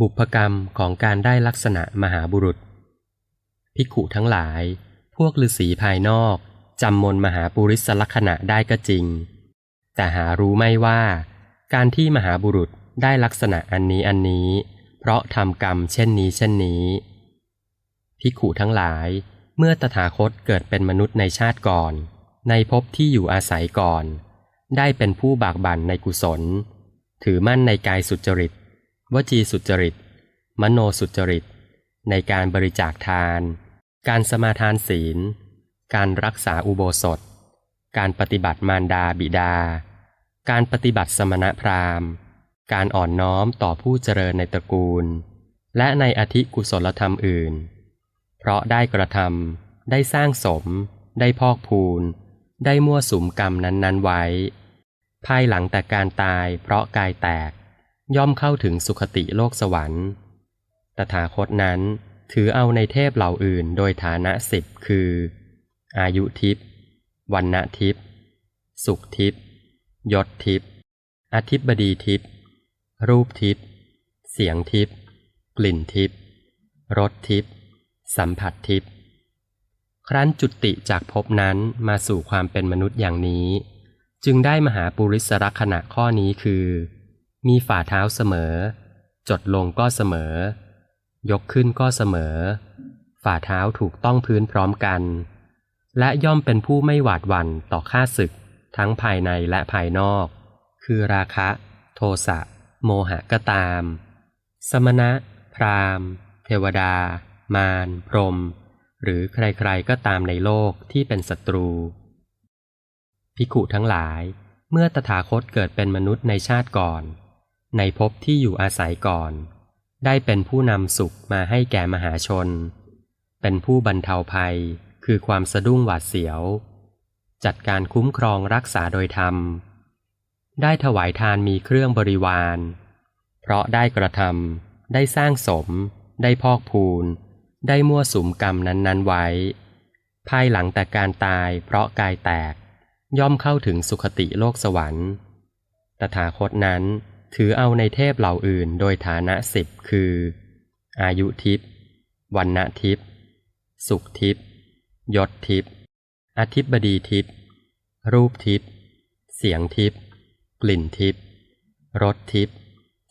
บุพกรรมของการได้ลักษณะมหาบุรุษภิกขุทั้งหลาย พวกฤาษีภายนอกจำมนมหาปุริสลักษณะได้ก็จริง แต่หารู้ไม่ว่า การที่มหาบุรุษได้ลักษณะอันนี้อันนี้ เพราะทำกรรมเช่นนี้เช่นนี้ภิกขุทั้งหลาย เมื่อตถาคตเกิดเป็นมนุษย์ในชาติก่อน ในภพที่อยู่อาศัยก่อน ได้เป็นผู้บากบั่นในกุศล ถือมั่นในกายสุจริต วจีสุจริต มโนสุจริต ในการบริจาคทาน การสมาทานศีล การรักษาอุโบสถ การปฏิบัติมารดาบิดา การปฏิบัติสมณพราหมณ์ การอ่อนน้อมต่อผู้เจริญในตระกูล และในอธิกุศลธรรมอื่น เพราะได้กระทำได้สร้างสม ได้พอกพูน ได้มั่วสุมกรรมนั้นๆไว้ ภายหลังแต่การตายเพราะกายแตก ย่อมเข้าถึงสุคติโลกสวรรค์ ตถาคตนั้นถือเอาในเทพเหล่าอื่นโดยฐานะสิบคือ อายุทิพย์วันณทิพย์สุขทิพย์ยศทิพย์อธิบดีทิพย์รูปทิพย์เสียงทิพย์กลิ่นทิพย์รสทิพย์สัมผัสทิพย์ครั้นจุติจากภพนั้นมาสู่ความเป็นมนุษย์อย่างนี้ จึงได้มหาปุริสรักษณะข้อนี้คือ มีฝ่าเท้าเสมอ จดลงก็เสมอ ยกขึ้นก็เสมอ ฝ่าเท้าถูกต้องพื้นพร้อมกัน และย่อมเป็นผู้ไม่หวาดหวั่นต่อข้าศึก ทั้งภายในและภายนอก คือราคะ โทสะโมหะก็ตาม สมณะ พราหมณ์ เทวดา มารพรม หรือใครๆก็ตามในโลกที่เป็นศัตรู ภิกขุทั้งหลาย เมื่อตถาคตเกิดเป็นมนุษย์ในชาติก่อน ในภพที่อยู่อาศัยก่อน ได้เป็นผู้นำสุขมาให้แก่มหาชน เป็นผู้บรรเทาภัยคือความสะดุ้งหวาดเสียว จัดการคุ้มครองรักษาโดยธรรม ได้ถวายทานมีเครื่องบริวาร เพราะได้กระทำได้สร้างสม ได้พอกพูน ได้มั่วสุมกรรมนั้น ๆ ไว้ ภายหลังแต่การตายเพราะกายแตก ย่อมเข้าถึงสุคติโลกสวรรค์ ตถาคตนั้น ถือเอาในเทพเหล่าอื่นโดยฐานะสิบคือ อายุทิพย์วันณทิพย์สุขทิพย์ยศทิพย์อธิบดีทิพย์รูปทิพย์เสียงทิพย์กลิ่นทิพย์รสทิพย์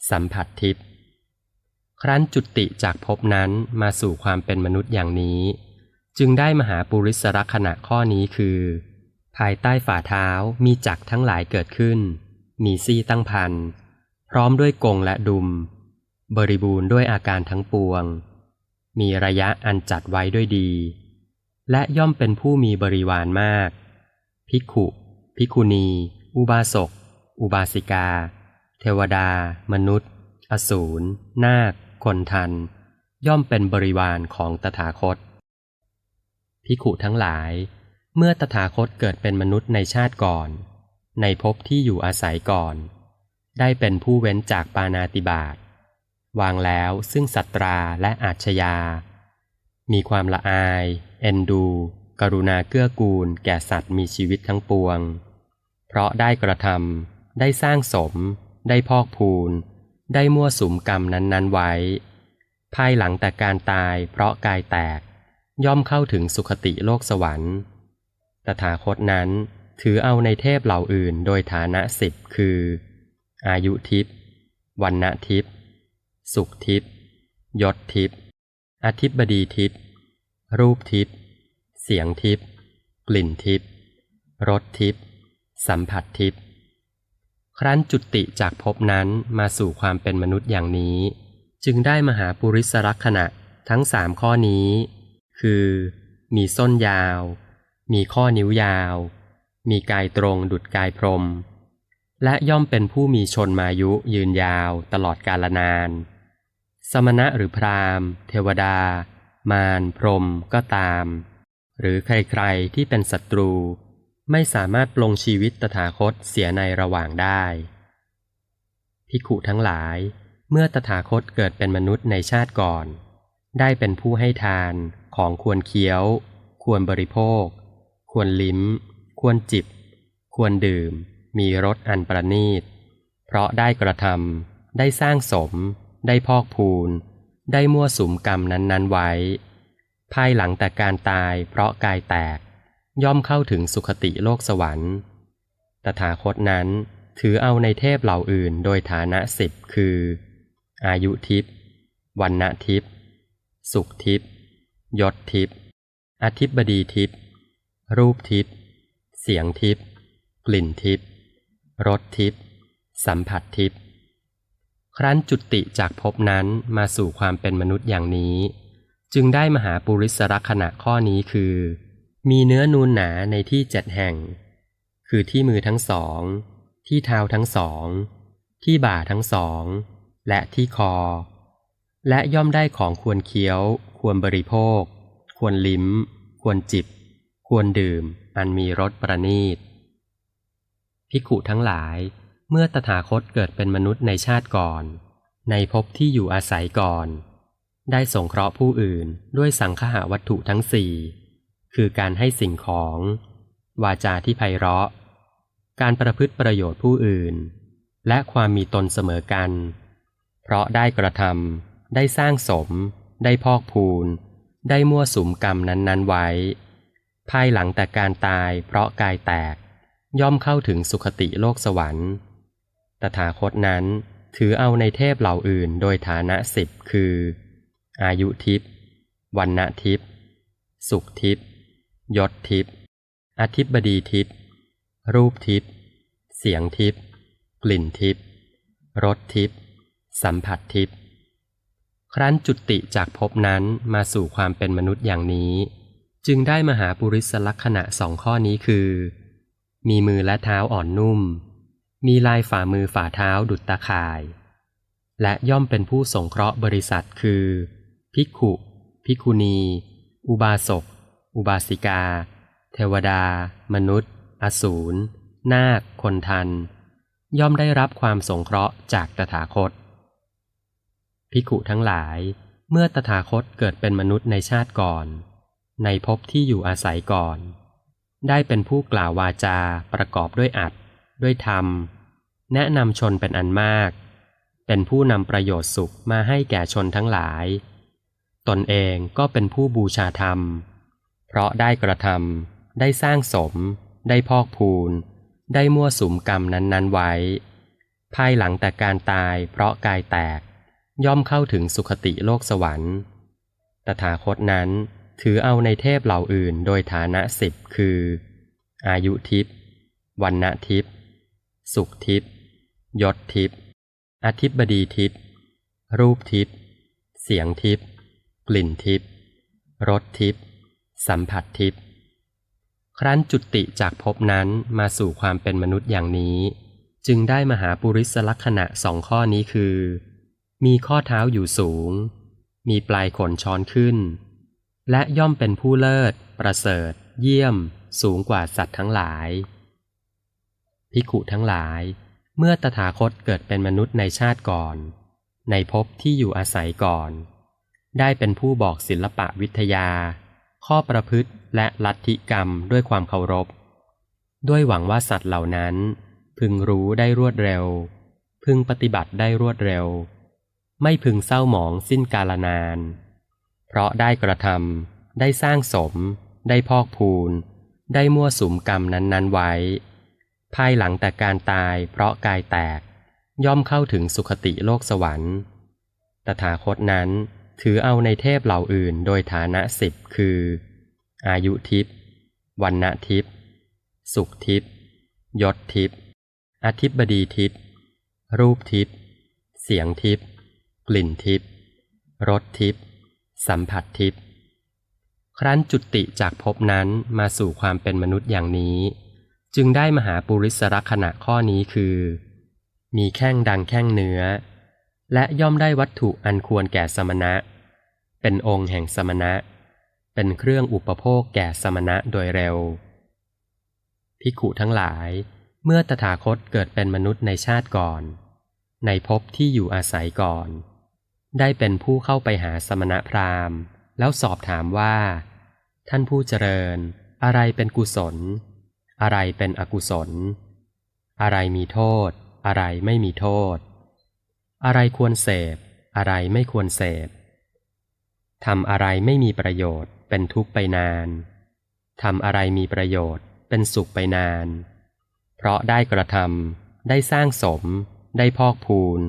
สัมผัสทิพย์ครั้นจุติจากภพนั้นมาสู่ความเป็นมนุษย์อย่างนี้ จึงได้มหาปุริสรักษณะข้อนี้คือ ภายใต้ฝ่าเท้ามีจักรทั้งหลายเกิดขึ้น มีซี่ตั้งพัน พร้อมด้วยกงและดุม บริบูรณ์ด้วยอาการทั้งปวง มีระยะอันจัดไว้ด้วยดี และย่อมเป็นผู้มีบริวารมาก ภิกขุ ภิกขุณี อุบาสก อุบาสิกา เทวดา มนุษย์ อสูร นาค คนทัน ย่อมเป็นบริวารของตถาคต ภิกขุทั้งหลาย เมื่อตถาคตเกิดเป็นมนุษย์ในชาติก่อน ในภพที่อยู่อาศัยก่อน ได้เป็นผู้เว้นจากปานาติบาตวางแล้วซึ่งสัตราและอาชญา มีความละอาย เอ็นดู กรุณาเกื้อกูล แก่สัตว์มีชีวิตทั้งปวง เพราะได้กระทำได้สร้างสม ได้พอกพูน ได้มั่วสุมกรรมนั้น ๆ ไว้ ภายหลังแต่การตายเพราะกายแตก ย่อมเข้าถึงสุคติโลกสวรรค์ ตถาคตนั้นถือเอาในเทพเหล่าอื่นโดยฐานะสิบคือ อายุทิพย์วันณทิพย์สุขทิพย์ยศทิพย์อธิบดีทิพย์รูปทิพย์เสียงทิพย์กลิ่นทิพย์รสทิพย์สัมผัสทิพย์ครั้นจุติจากภพนั้นมาสู่ความเป็นมนุษย์อย่างนี้ จึงได้มหาปุริสรักษณะทั้งสามข้อนี้ คือ มีส้นยาว มีข้อนิ้วยาว มีกายตรงดุดกายพรม และย่อมเป็นผู้มีชนมายุยืนยาวตลอดกาลนาน สมณะหรือพราหมณ์ เทวดา มารพรมก็ตาม หรือใครๆที่เป็นศัตรู ไม่สามารถปลงชีวิตตถาคตเสียในระหว่างได้ภิกขุทั้งหลาย เมื่อตถาคตเกิดเป็นมนุษย์ในชาติก่อน ได้เป็นผู้ให้ทานของควรเคี้ยว ควรบริโภค ควรลิ้ม ควรจิบ ควรดื่ม มีรสอันประณีต เพราะได้กระทำได้สร้างสม ได้พอกพูน ได้มั่วสุมกรรมนั้นๆไว้ ภายหลังแต่การตายเพราะกายแตก ย่อมเข้าถึงสุคติโลกสวรรค์ ตถาคตนั้นถือเอาในเทพเหล่าอื่นโดยฐานะสิบคือ อายุทิพย์วันณทิพย์สุขทิพย์ยศทิพย์อธิบดีทิพย์รูปทิพย์เสียงทิพย์กลิ่นทิพย์ รสทิพย์สัมผัสทิพย์ครั้นจุติจากภพนั้นมาสู่ความเป็นมนุษย์อย่างนี้ จึงได้มหาปุริสรักษณะข้อนี้คือ มีเนื้อนูนหนาในที่เจ็ดแห่ง คือที่มือทั้งสอง ที่เท้าทั้งสอง ที่บ่าทั้งสอง และที่คอ และย่อมได้ของควรเคี้ยว ควรบริโภค ควรลิ้ม ควรจิบ ควรดื่ม อันมีรสประณีต ภิกขุทั้งหลาย เมื่อตถาคตเกิดเป็นมนุษย์ในชาติก่อน ในภพที่อยู่อาศัยก่อน ได้สงเคราะห์ผู้อื่นด้วยสังคหาวัตถุทั้งสี่คือการให้สิ่งของ วาจาที่ไพเราะ การประพฤติประโยชน์ผู้อื่น และความมีตนเสมอกัน เพราะได้กระทำได้สร้างสม ได้พอกพูน ได้มั่วสุมกรรมนั้นๆไว้ ภายหลังแต่การตายเพราะกายแตก ย่อมเข้าถึงสุคติโลกสวรรค์ ตถาคตนั้นถือเอาในเทพเหล่าอื่นโดยฐานะสิบคือ อายุทิพย์วันณทิพย์สุขทิพย์ยศทิพย์อธิบดีทิพย์รูปทิพย์เสียงทิพย์กลิ่นทิพย์รสทิพย์สัมผัสทิพย์ครั้นจุติจากภพนั้นมาสู่ความเป็นมนุษย์อย่างนี้ จึงได้มหาปุริสลักษณะสองข้อนี้คือ มีมือและเท้าอ่อนนุ่ม มีลายฝ่ามือฝ่าเท้าดุจตาข่าย และย่อมเป็นผู้สงเคราะห์บริษัทคือ ภิกขุ ภิกขุณี อุบาสก อุบาสิกา เทวดา มนุษย์ อสูร นาค คนทัน ย่อมได้รับความสงเคราะห์จากตถาคต ภิกขุทั้งหลาย เมื่อตถาคตเกิดเป็นมนุษย์ในชาติก่อน ในภพที่อยู่อาศัยก่อน ได้เป็นผู้กล่าววาจาประกอบด้วยอัดด้วยธรรม แนะนำชนเป็นอันมาก เป็นผู้นำประโยชน์สุขมาให้แก่ชนทั้งหลาย ตนเองก็เป็นผู้บูชาธรรม เพราะได้กระทำได้สร้างสม ได้พอกพูน ได้มั่วสุมกรรมนั้นๆไว้ ภายหลังแต่การตายเพราะกายแตกย่อมเข้าถึงสุคติโลกสวรรค์ ตถาคตนั้น ถือเอาในเทพเหล่าอื่นโดยฐานะสิบคือ อายุทิพย์วันณทิพย์สุขทิพย์ยศทิพย์อธิบดีทิพย์รูปทิพย์เสียงทิพย์กลิ่นทิพย์รสทิพย์สัมผัสทิพย์ครั้นจุติจากภพนั้นมาสู่ความเป็นมนุษย์อย่างนี้ จึงได้มหาปุริสลักษณะสองข้อนี้คือ มีข้อเท้าอยู่สูง มีปลายขนช้อนขึ้น และย่อมเป็นผู้เลิศ ประเสริฐ เยี่ยม สูงกว่าสัตว์ทั้งหลายภิกุทั้งหลาย เมื่อตถาคตเกิดเป็นมนุษย์ในชาติก่อน ในภพที่อยู่อาศัยก่อน ได้เป็นผู้บอกศิลปะวิทยา ข้อประพฤติและลัทธิกรรมด้วยความเคารพ ด้วยหวังว่าสัตว์เหล่านั้น พึงรู้ได้รวดเร็ว พึงปฏิบัติได้รวดเร็ว ไม่พึงเศร้าหมองสิ้นกาลนาน เพราะได้กระทำได้สร้างสม ได้พอกพูน ได้มั่วสุมกรรมนั้นๆไว้ ภายหลังแต่การตายเพราะกายแตก ย่อมเข้าถึงสุคติโลกสวรรค์ ตถาคตนั้นถือเอาในเทพเหล่าอื่นโดยฐานะสิบคือ อายุทิพย์วันณทิพย์สุขทิพย์ยศทิพย์อธิบดีทิพย์รูปทิพย์เสียงทิพย์กลิ่นทิพย์รสทิพย์ สัมผัสทิพย์ครั้นจุติจากภพนั้นมาสู่ความเป็นมนุษย์อย่างนี้ จึงได้มหาปุริสรักษณะข้อนี้คือ มีแข้งดังแข้งเนื้อ และย่อมได้วัตถุอันควรแก่สมณะ เป็นองค์แห่งสมณะ เป็นเครื่องอุปโภคแก่สมณะโดยเร็วภิกขุทั้งหลาย เมื่อตถาคตเกิดเป็นมนุษย์ในชาติก่อน ในภพที่อยู่อาศัยก่อน ได้เป็นผู้เข้าไปหาสมณพราหมณ์ แล้วสอบถามว่า ท่านผู้เจริญ อะไรเป็นกุศล อะไรเป็นอกุศล อะไรมีโทษ อะไรไม่มีโทษ อะไรควรเสพ อะไรไม่ควรเสพทำอะไรไม่มีประโยชน์ เป็นทุกข์ไปนานทำอะไรมีประโยชน์ เป็นสุขไปนาน เพราะได้กระทำได้สร้างสม ได้พอกพูน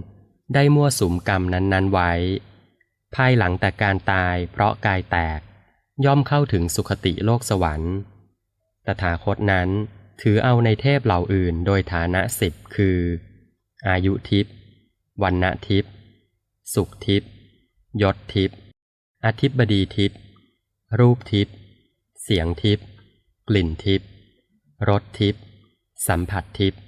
ได้มั่วสุมกรรมนั้น ๆ ไว้ ภายหลังแต่การตายเพราะกายแตก ย่อมเข้าถึงสุคติโลกสวรรค์ ตถาคตนั้นถือเอาในเทพเหล่าอื่นโดยฐานะสิบคือ อายุทิพย์วันณทิพย์สุขทิพย์ยศทิพย์อธิบดีทิพย์รูปทิพย์เสียงทิพย์กลิ่นทิพย์รสทิพย์สัมผัสทิพย์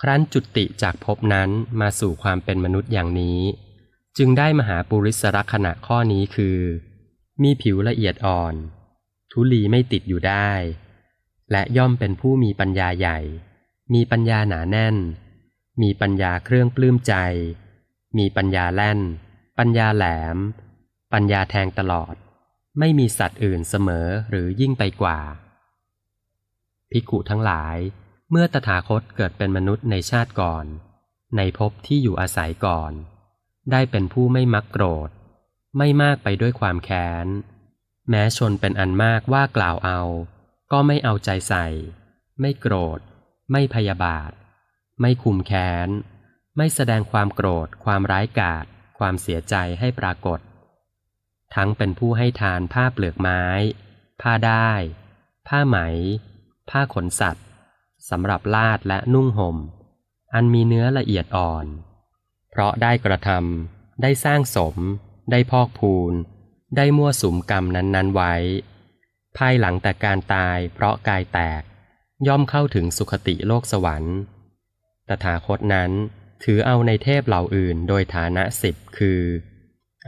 ครั้นจุติจากภพนั้นมาสู่ความเป็นมนุษย์อย่างนี้ จึงได้มหาปุริสรักษณะข้อนี้คือ มีผิวละเอียดอ่อน ทุลีไม่ติดอยู่ได้ และย่อมเป็นผู้มีปัญญาใหญ่ มีปัญญาหนาแน่น มีปัญญาเครื่องปลื้มใจ มีปัญญาแล่น ปัญญาแหลม ปัญญาแทงตลอด ไม่มีสัตว์อื่นเสมอหรือยิ่งไปกว่า ภิกขุทั้งหลาย เมื่อตถาคตเกิดเป็นมนุษย์ในชาติก่อน ในภพที่อยู่อาศัยก่อน ได้เป็นผู้ไม่มักโกรธ ไม่มากไปด้วยความแค้น แม้ชนเป็นอันมากว่ากล่าวเอา ก็ไม่เอาใจใส่ ไม่โกรธ ไม่พยาบาท ไม่คุมแค้น ไม่แสดงความโกรธ ความร้ายกาจความเสียใจให้ปรากฏ ทั้งเป็นผู้ให้ทานผ้าเปลือกไม้ ผ้าได้ ผ้าไหม ผ้าขนสัตว์ สำหรับลาดและนุ่งหม่ม อันมีเนื้อละเอียดอ่อน เพราะได้กระทำได้สร้างสม ได้พอกพูน ได้มั่วสุมกรรมนั้นๆไว้ ภายหลังแต่การตายเพราะกายแตก ย่อมเข้าถึงสุคติโลกสวรรค์ ตถาคตนั้นถือเอาในเทพเหล่าอื่นโดยฐานะสิบคือ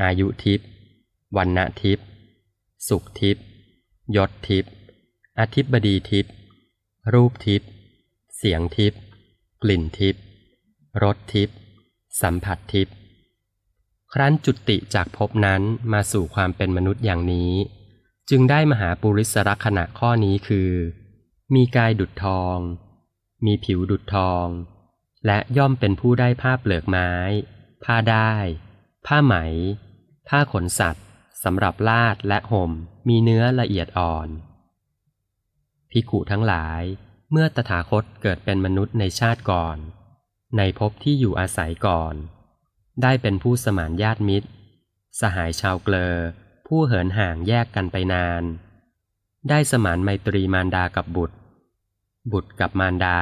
อายุทิพย์วันณทิพย์สุขทิพย์ยศทิพย์อธิบดีทิพย์รูปทิพย์ เสียงทิพย์กลิ่นทิพย์รสทิพย์สัมผัสทิพย์ครั้นจุติจากภพนั้นมาสู่ความเป็นมนุษย์อย่างนี้ จึงได้มหาปุริสรักษณะข้อนี้คือ มีกายดุจทอง มีผิวดุจทอง และย่อมเป็นผู้ได้ผ้าเปลือกไม้ ผ้าได้ ผ้าไหม ผ้าขนสัตว์สำหรับลาดและห่มมีเนื้อละเอียดอ่อนภิกุทั้งหลาย มื่อตถาคตเกิดเป็นมนุษย์ในชาติก่อน ในภพที่อยู่อาศัยก่อน ได้เป็นผู้สมานญาติมิตร สหายชาวเกลอ ผู้เหินห่างแยกกันไปนาน ได้สมานไมตรีมารดากับบุตร บุตรกับมารดา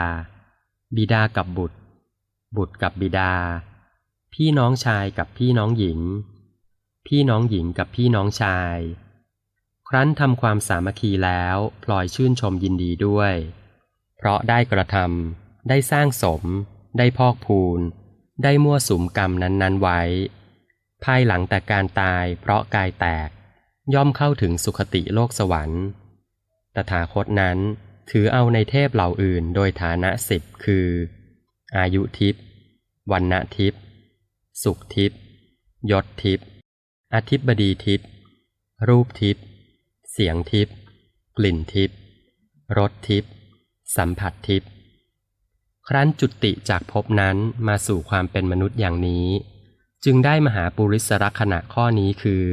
บิดากับบุตร บุตรกับบิดา พี่น้องชายกับพี่น้องหญิง พี่น้องหญิงกับพี่น้องชาย ครั้นทำความสามัคคีแล้วพลอยชื่นชมยินดีด้วย เพราะได้กระทำได้สร้างสม ได้พอกพูน ได้มั่วสุมกรรมนั้นๆไว้ ภายหลังแต่การตายเพราะกายแตก ย่อมเข้าถึงสุคติโลกสวรรค์ ตถาคตนั้นถือเอาในเทพเหล่าอื่นโดยฐานะสิบคือ อายุทิพย์วันณทิพย์สุขทิพย์ยศทิพย์อธิบดีทิพย์รูปทิพย์เสียงทิพย์กลิ่นทิพย์รสทิพย์ สัมผัสทิพย์ครั้นจุติจากภพนั้นมาสู่ความเป็นมนุษย์อย่างนี้ จึงได้มหาปุริสรักษณะข้อนี้คือ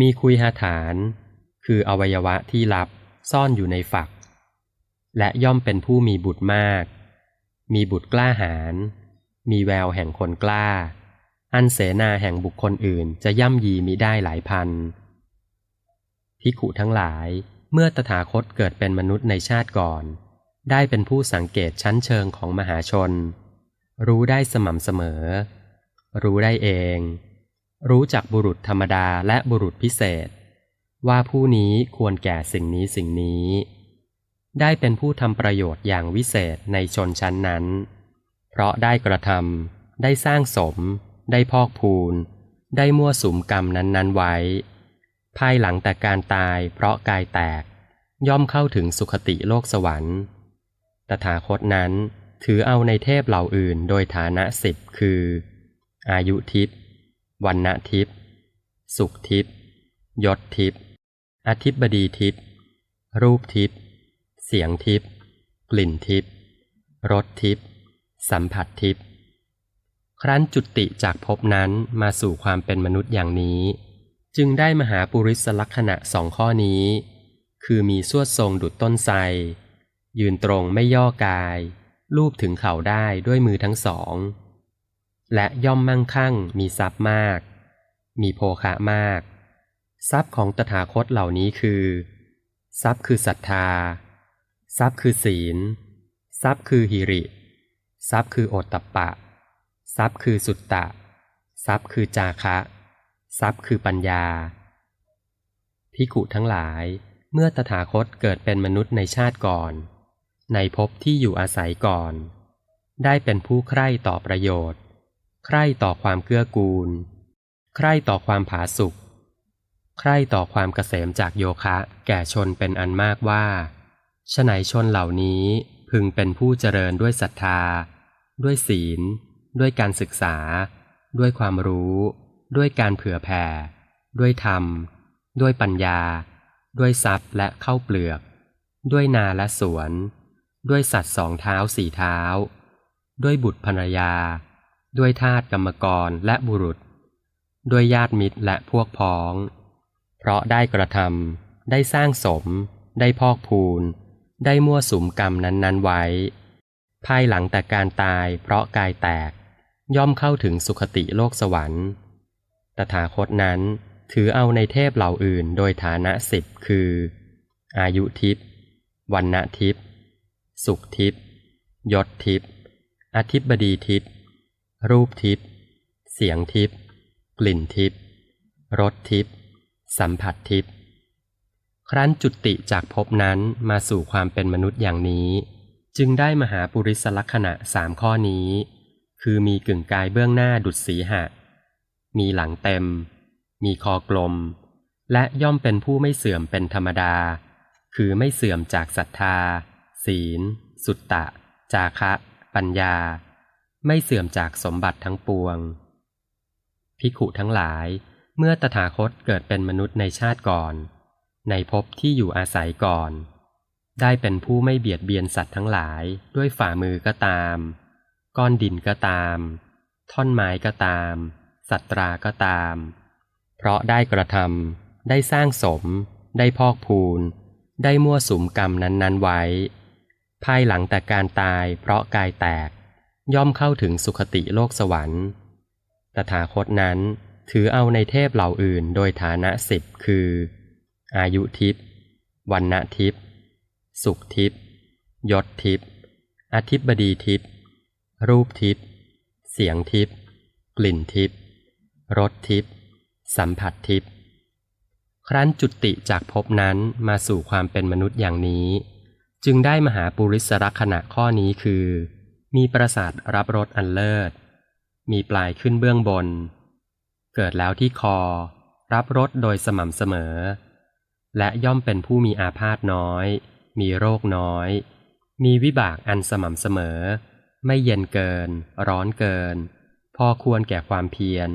มีคุยหาฐาน คืออวัยวะที่ลับซ่อนอยู่ในฝัก และย่อมเป็นผู้มีบุตรมาก มีบุตรกล้าหาญมีแววแห่งคนกล้า อันเสนาแห่งบุคคลอื่นจะย่ำยีมิได้หลายพันภิกขุทั้งหลายเมื่อตถาคตเกิดเป็นมนุษย์ในชาติก่อน ได้เป็นผู้สังเกตชั้นเชิงของมหาชน รู้ได้สม่ำเสมอ รู้ได้เอง รู้จักบุรุษธรรมดาและบุรุษพิเศษ ว่าผู้นี้ควรแก่สิ่งนี้สิ่งนี้ ได้เป็นผู้ทำประโยชน์อย่างวิเศษในชนชั้นนั้น เพราะได้กระทำได้สร้างสม ได้พอกพูน ได้มั่วสุมกรรมนั้นๆไว้ ภายหลังแต่การตายเพราะกายแตก ย่อมเข้าถึงสุคติโลกสวรรค์ ตถาคตนั้น ถือเอาในเทพเหล่าอื่นโดยฐานะสิบคือ อายุทิพย์วันณทิพย์สุขทิพย์ยศทิพย์อธิบดีทิพย์รูปทิพย์เสียงทิพย์กลิ่นทิพย์รสทิพย์สัมผัสทิพย์ครั้นจุติจากภพนั้นมาสู่ความเป็นมนุษย์อย่างนี้ จึงได้มหาปุริสลักษณะสองข้อนี้ คือมีสวดทรงดุจต้นไทร ยืนตรงไม่ย่อกาย ลูบถึงเข่าได้ด้วยมือทั้งสอง และย่อมมั่งคั่งมีทรัพย์มาก มีโภคะมาก ทรัพย์ของตถาคตเหล่านี้คือ ทรัพย์คือศรัทธา ทรัพย์คือศีล ทรัพย์คือหิริ ทรัพย์คือโอตตปะ ทรัพย์คือสุตตะ ทรัพย์คือจาคะ ทรัพย์คือปัญญาพิขุทั้งหลายเมื่อตถาคตเกิดเป็นมนุษย์ในชาติก่อน ในภพที่อยู่อาศัยก่อน ได้เป็นผู้ใคร่ต่อประโยชน์ ใคร่ต่อความเกื้อกูล ใคร่ต่อความผาสุกใคร่ต่อความเกษมจากโยคะ แก่ชนเป็นอันมากว่าฉไหนชนเหล่านี้พึงเป็นผู้เจริญด้วยศรัทธา ด้วยศีล ด้วยการศึกษา ด้วยความรู้ ด้วยการเผื่อแผ่ ด้วยธรรม ด้วยปัญญา ด้วยทรัพย์และเข้าเปลือก ด้วยนาและสวน ด้วยสัตว์สองเท้าสี่เท้า ด้วยบุตรภรรยา ด้วยทาสกรรมกรและบุรุษ ด้วยญาติมิตรและพวกพ้อง เพราะได้กระทำได้สร้างสม ได้พอกพูน ได้มั่วสุมกรรมนั้น ๆ ไว้ ภายหลังแต่การตายเพราะกายแตก ย่อมเข้าถึงสุคติโลกสวรรค์ ตถาคตนั้นถือเอาในเทพเหล่าอื่นโดยฐานะสิบคือ อายุทิพย์วันณทิพย์ สุขทิพย์ยศทิพย์อธิบดีทิพย์รูปทิพย์เสียงทิพย์กลิ่นทิพย์รสทิพย์สัมผัสทิพย์ครั้นจุติจากภพนั้นมาสู่ความเป็นมนุษย์อย่างนี้ จึงได้มหาปุริสลักษณะสามข้อนี้ คือมีกึ่งกายเบื้องหน้าดุจสีหะ มีหลังเต็ม มีคอกลม และย่อมเป็นผู้ไม่เสื่อมเป็นธรรมดา คือไม่เสื่อมจากศรัทธา ศีล สุตตะ จาคะ ปัญญา ไม่เสื่อมจากสมบัติทั้งปวง ภิกขุทั้งหลาย เมื่อตถาคตเกิดเป็นมนุษย์ในชาติก่อน ในภพที่อยู่อาศัยก่อน ได้เป็นผู้ไม่เบียดเบียนสัตว์ทั้งหลายด้วยฝ่ามือก็ตาม ก้อนดินก็ตาม ท่อนไม้ก็ตาม สัตราก็ตาม เพราะได้กระทำได้สร้างสม ได้พอกพูนได้มั่วสุมกรรมนั้น ๆ ไว้ ภายหลังแต่การตายเพราะกายแตก ย่อมเข้าถึงสุคติโลกสวรรค์ ตถาคตนั้นถือเอาในเทพเหล่าอื่นโดยฐานะสิบคือ อายุทิพย์วันณทิพย์สุขทิพย์ยศทิพย์อธิบดีทิพย์รูปทิพย์เสียงทิพย์กลิ่นทิพย์รสทิพย์สัมผัสทิพย์ครั้นจุติจากภพนั้นมาสู่ความเป็นมนุษย์อย่างนี้ จึงได้มหาปุริสรักษณะข้อนี้คือ มีประสาทรับรสอันเลิศ มีปลายขึ้นเบื้องบน เกิดแล้วที่คอ รับรสโดยสม่ำเสมอ และย่อมเป็นผู้มีอาพาธน้อย มีโรคน้อย มีวิบากอันสม่ำเสมอ ไม่เย็นเกิน ร้อนเกิน พอควรแก่ความเพียร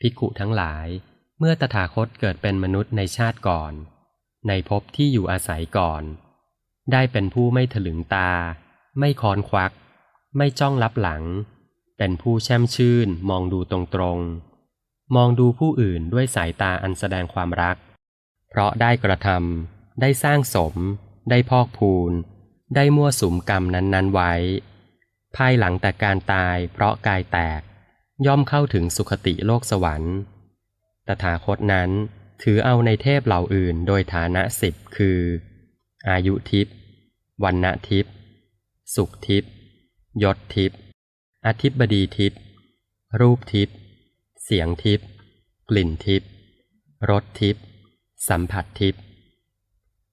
ภิกขุทั้งหลาย เมื่อตถาคตเกิดเป็นมนุษย์ในชาติก่อน ในภพที่อยู่อาศัยก่อน ได้เป็นผู้ไม่ถลึงตา ไม่คอนควัก ไม่จ้องลับหลัง เป็นผู้แช่มชื่นมองดูตรงๆ มองดูผู้อื่นด้วยสายตาอันแสดงความรัก เพราะได้กระทำได้สร้างสม ได้พอกพูน ได้มั่วสุมกรรมนั้นๆไว้ ภายหลังแต่การตายเพราะกายแตก ย่อมเข้าถึงสุคติโลกสวรรค์ ตถาคตนั้นถือเอาในเทพเหล่าอื่นโดยฐานะสิบคือ อายุทิพย์วันณทิพย์สุขทิพย์ยศทิพย์อธิบดีทิพย์รูปทิพย์เสียงทิพย์กลิ่นทิพย์รสทิพย์สัมผัสทิพย์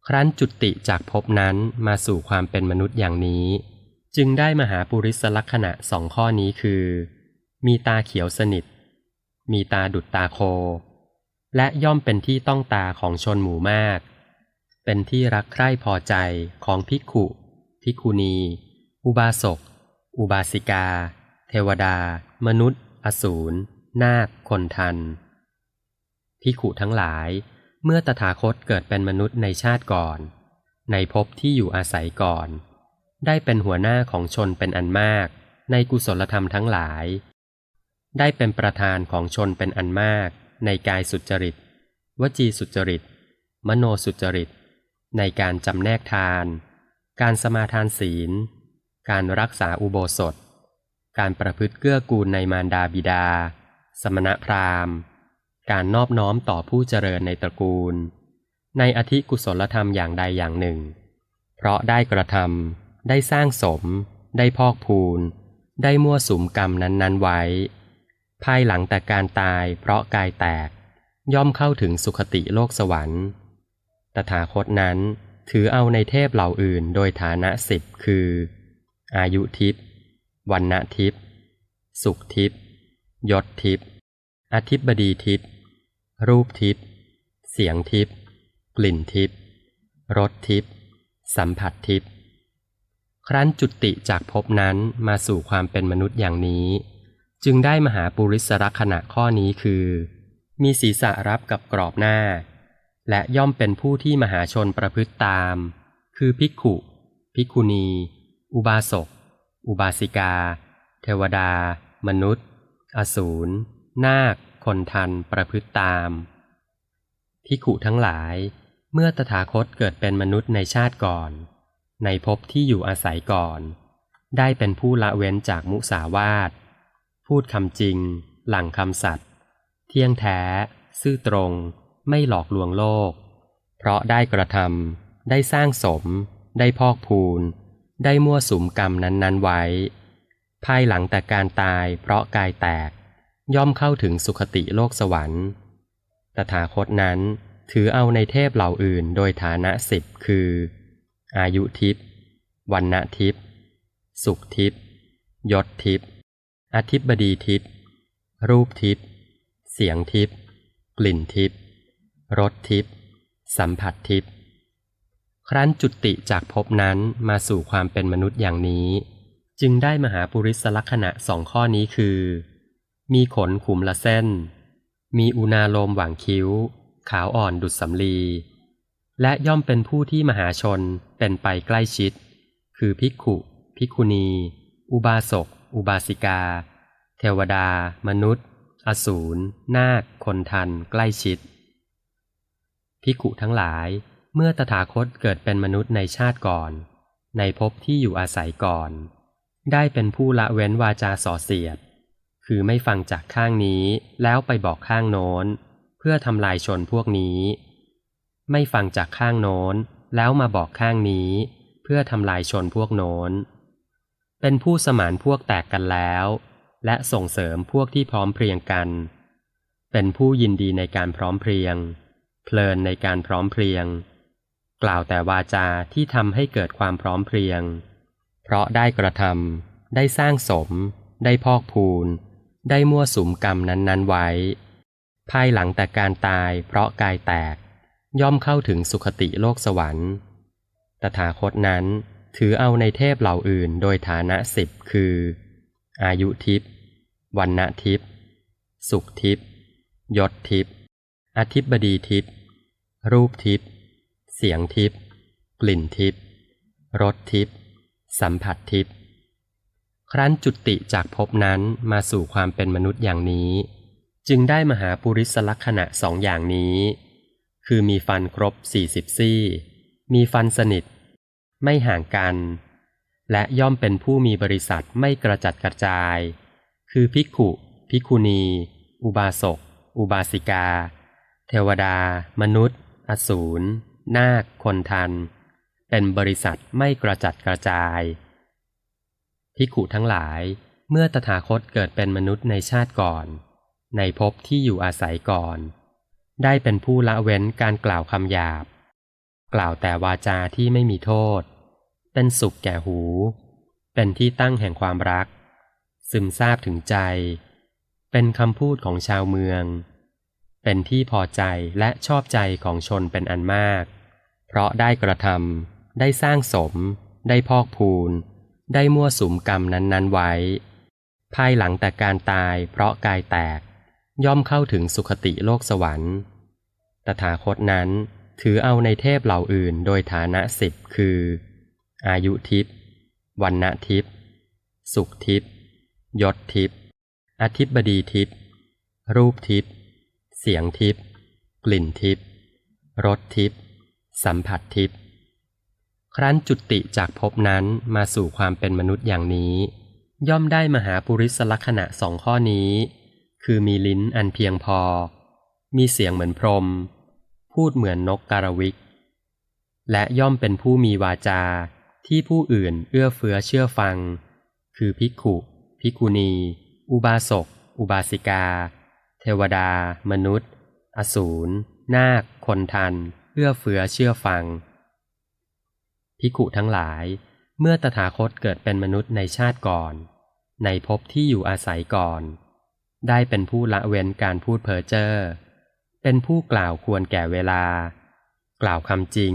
ครั้นจุติจากภพนั้นมาสู่ความเป็นมนุษย์อย่างนี้ จึงได้มหาปุริสลักษณะสองข้อนี้คือ มีตาเขียวสนิท มีตาดุดตาโค และย่อมเป็นที่ต้องตาของชนหมู่มาก เป็นที่รักใคร่พอใจของภิกขุภิกขุณี อุบาสก อุบาสิกา เทวดา มนุษย์ อสูร นาค คนทัน ภิกขุทั้งหลาย เมื่อตถาคตเกิดเป็นมนุษย์ในชาติก่อน ในภพที่อยู่อาศัยก่อน ได้เป็นหัวหน้าของชนเป็นอันมาก ในกุศลธรรมทั้งหลาย ได้เป็นประธานของชนเป็นอันมาก ในกายสุจริต วจีสุจริต มโนสุจริต ในการจำแนกทาน การสมาทานศีล การรักษาอุโบสถ การประพฤติเกื้อกูลในมารดาบิดา สมณพราหมณ์ การนอบน้อมต่อผู้เจริญในตระกูล ในอธิกุศลธรรมอย่างใดอย่างหนึ่ง เพราะได้กระทำได้สร้างสม ได้พอกพูน ได้มั่วสุมกรรมนั้นๆไว้ ภายหลังแต่การตายเพราะกายแตกย่อมเข้าถึงสุคติโลกสวรรค์ ตถาคตนั้นถือเอาในเทพเหล่าอื่นโดยฐานะสิบคือ อายุทิพย์วันณทิพย์สุขทิพย์ยศทิพย์อธิบดีทิพย์รูปทิพย์เสียงทิพย์กลิ่นทิพย์รสทิพย์สัมผัสทิพย์ครั้นจุติจากภพนั้นมาสู่ความเป็นมนุษย์อย่างนี้ จึงได้มหาปุริสรักษณะข้อนี้คือ มีศีรษะรับกับกรอบหน้า และย่อมเป็นผู้ที่มหาชนประพฤติตาม คือภิกขุ ภิกขุณี อุบาสก อุบาสิกา เทวดา มนุษย์ อสูร นาค คนทัน ประพฤติตาม ภิกขุทั้งหลาย เมื่อตถาคตเกิดเป็นมนุษย์ในชาติก่อน ในภพที่อยู่อาศัยก่อน ได้เป็นผู้ละเว้นจากมุสาวาท พูดคำจริง หลังคำสัตย์ เที่ยงแท้ ซื่อตรง ไม่หลอกลวงโลก เพราะได้กระทำได้สร้างสม ได้พอกพูน ได้มั่วสุมกรรมนั้นๆไว้ ภายหลังแต่การตายเพราะกายแตก ย่อมเข้าถึงสุคติโลกสวรรค์ ตถาคตนั้นถือเอาในเทพเหล่าอื่นโดยฐานะสิบคือ อายุทิพย์วันณทิพย์สุขทิพย์ยศทิพย์อธิบดีทิพย์รูปทิพย์เสียงทิพย์กลิ่นทิพย์ รสทิพย์สัมผัสทิพย์ครั้นจุติจากภพนั้นมาสู่ความเป็นมนุษย์อย่างนี้ จึงได้มหาปุริสลักษณะสองข้อนี้คือ มีขนขุมละเส้น มีอุณาโลมหว่างคิ้ว ขาวอ่อนดุดสำลี และย่อมเป็นผู้ที่มหาชนเป็นไปใกล้ชิด คือภิกขุ ภิกขุณี อุบาสก อุบาสิกา เทวดา มนุษย์ อสูร นาค คนทัน ใกล้ชิด ภิกขุทั้งหลายเมื่อตถาคตเกิดเป็นมนุษย์ในชาติก่อน ในภพที่อยู่อาศัยก่อน ได้เป็นผู้ละเว้นวาจาส่อเสียด คือไม่ฟังจากข้างนี้แล้วไปบอกข้างโน้น เพื่อทำลายชนพวกนี้ ไม่ฟังจากข้างโน้นแล้วมาบอกข้างนี้ เพื่อทำลายชนพวกโน้น เป็นผู้สมานพวกแตกกันแล้ว และส่งเสริมพวกที่พร้อมเพรียงกัน เป็นผู้ยินดีในการพร้อมเพรียง ลินในการพร้อมเพรียง กล่าวแต่วาจาที่ทำให้เกิดความพร้อมเพรียง เพราะได้กระทำได้สร้างสม ได้พอกพูน ได้มั่วสุมกรรมนั้นๆไว้ ภายหลังแต่การตายเพราะกายแตก ย่อมเข้าถึงสุคติโลกสวรรค์ ตถาคตนั้นถือเอาในเทพเหล่าอื่นโดยฐานะสิบคือ อายุทิพย์วันณทิพย์สุขทิพย์ยศทิพย์อธิบดีทิพย์ รูปทิพย์เสียงทิพย์กลิ่นทิพย์รสทิพย์สัมผัสทิพย์ครั้นจุติจากภพนั้นมาสู่ความเป็นมนุษย์อย่างนี้ จึงได้มหาปุริสลักษณะสองอย่างนี้ คือมีฟันครบสี่สิบซี่ มีฟันสนิท ไม่ห่างกัน และย่อมเป็นผู้มีบริษัทไม่กระจัดกระจาย คือภิกขุ ภิกขุณี อุบาสก อุบาสิกา เทวดา มนุษย์ อสูร นาค คนทัน เป็นบริษัทไม่กระจัดกระจายภิกขุทั้งหลายเมื่อตถาคตเกิดเป็นมนุษย์ในชาติก่อน ในภพที่อยู่อาศัยก่อน ได้เป็นผู้ละเว้นการกล่าวคำหยาบ กล่าวแต่วาจาที่ไม่มีโทษ เป็นสุขแก่หู เป็นที่ตั้งแห่งความรัก ซึมซาบถึงใจ เป็นคำพูดของชาวเมือง เป็นที่พอใจและชอบใจของชนเป็นอันมาก เพราะได้กระทำได้สร้างสม ได้พอกพูน ได้มั่วสุมกรรมนั้นๆไว้ ภายหลังแต่การตายเพราะกายแตก ย่อมเข้าถึงสุคติโลกสวรรค์ ตถาคตนั้นถือเอาในเทพเหล่าอื่นโดยฐานะสิบคือ อายุทิพย์วันณทิพย์สุขทิพย์ยศทิพย์อธิบดีทิพย์รูปทิพย์ เสียงทิพย์กลิ่นทิพย์รสทิพย์สัมผัสทิพย์ครั้นจุติจากภพนั้นมาสู่ความเป็นมนุษย์อย่างนี้ ย่อมได้มหาปุริสลักษณะสองข้อนี้ คือมีลิ้นอันเพียงพอ มีเสียงเหมือนพรม พูดเหมือนนกการวิก และย่อมเป็นผู้มีวาจาที่ผู้อื่นเอื้อเฟื้อเชื่อฟัง คือภิกขุ ภิกขุณี อุบาสก อุบาสิกา เทวดา มนุษย์ อสูร นาค คนทันเอื้อเฟื้อเชื่อฟังภิกุทั้งหลาย เมื่อตถาคตเกิดเป็นมนุษย์ในชาติก่อน ในภพที่อยู่อาศัยก่อน ได้เป็นผู้ละเว้นการพูดเพ้อเจ้อ เป็นผู้กล่าวควรแก่เวลา กล่าวคำจริง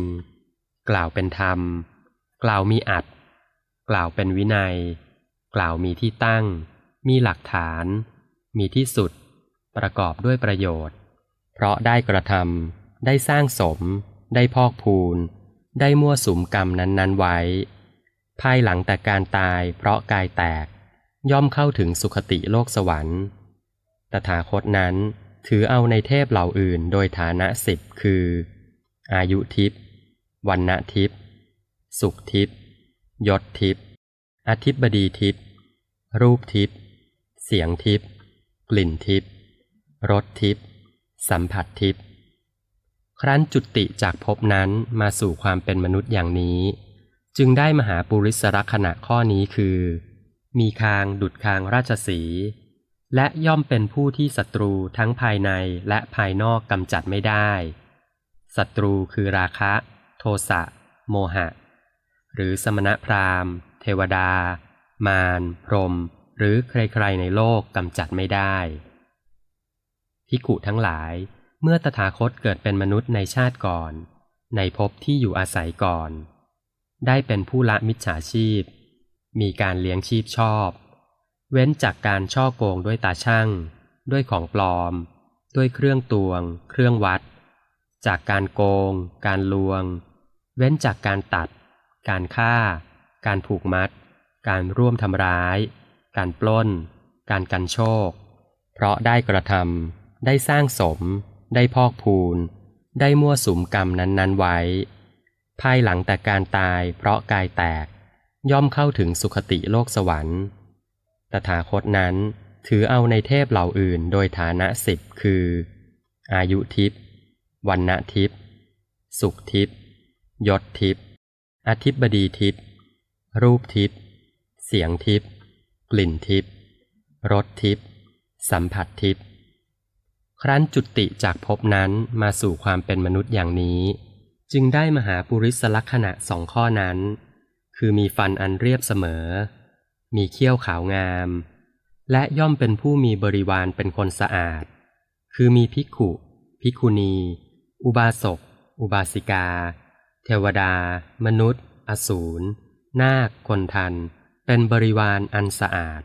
กล่าวเป็นธรรม กล่าวมีอัด กล่าวเป็นวินัย กล่าวมีที่ตั้ง มีหลักฐาน มีที่สุด ประกอบด้วยประโยชน์ เพราะได้กระทำได้สร้างสม ได้พอกพูน ได้มั่วสุมกรรมนั้นๆไว้ ภายหลังแต่การตายเพราะกายแตก ย่อมเข้าถึงสุคติโลกสวรรค์ ตถาคตนั้นถือเอาในเทพเหล่าอื่นโดยฐานะสิบคือ อายุทิพย์วันณทิพย์สุขทิพย์ยศทิพย์อธิบดีทิพย์รูปทิพย์เสียงทิพย์กลิ่นทิพย์ รสทิพย์สัมผัสทิพย์ครั้นจุติจากภพนั้นมาสู่ความเป็นมนุษย์อย่างนี้ จึงได้มหาปุริสรักษณะข้อนี้คือ มีคางดุดคางราชสี และย่อมเป็นผู้ที่ศัตรูทั้งภายในและภายนอกกำจัดไม่ได้ศัตรูคือราคะ โทสะ โมหะ หรือสมณพราหมณ์ เทวดา มาร พรหมหรือใครๆในโลกกำจัดไม่ได้ พิกุทั้งหลาย เมื่อตถาคตเกิดเป็นมนุษย์ในชาติก่อน ในภพที่อยู่อาศัยก่อน ได้เป็นผู้ละมิจฉาชีพ มีการเลี้ยงชีพชอบ เว้นจากการช่อโกงด้วยตาช่าง ด้วยของปลอม ด้วยเครื่องตวง เครื่องวัด จากการโกง การลวง เว้นจากการตัด การฆ่า การผูกมัด การร่วมทำร้าย การปล้น การกันโชค เพราะได้กระทำ ได้สร้างสม ได้พอกพูน ได้มั่วสุมกรรมนั้น ๆ ไว้ ภายหลังแต่การตายเพราะกายแตก ย่อมเข้าถึงสุคติโลกสวรรค์ ตถาคตนั้นถือเอาในเทพเหล่าอื่นโดยฐานะสิบคือ อายุทิพย์วันณทิพย์สุขทิพย์ยศทิพย์อธิบดีทิพย์รูปทิพย์เสียงทิพย์กลิ่นทิพย์รสทิพย์สัมผัสทิพย์ ครั้นจุติจากภพนั้นมาสู่ความเป็นมนุษย์อย่างนี้ จึงได้มหาปุริสลักษณะสองข้อนั้น คือมีฟันอันเรียบเสมอ มีเขี้ยวขาวงาม และย่อมเป็นผู้มีบริวารเป็นคนสะอาด คือมีภิกขุ ภิกขุณี อุบาสก อุบาสิกา เทวดา มนุษย์ อสูร นาค คนทัน เป็นบริวารอันสะอาด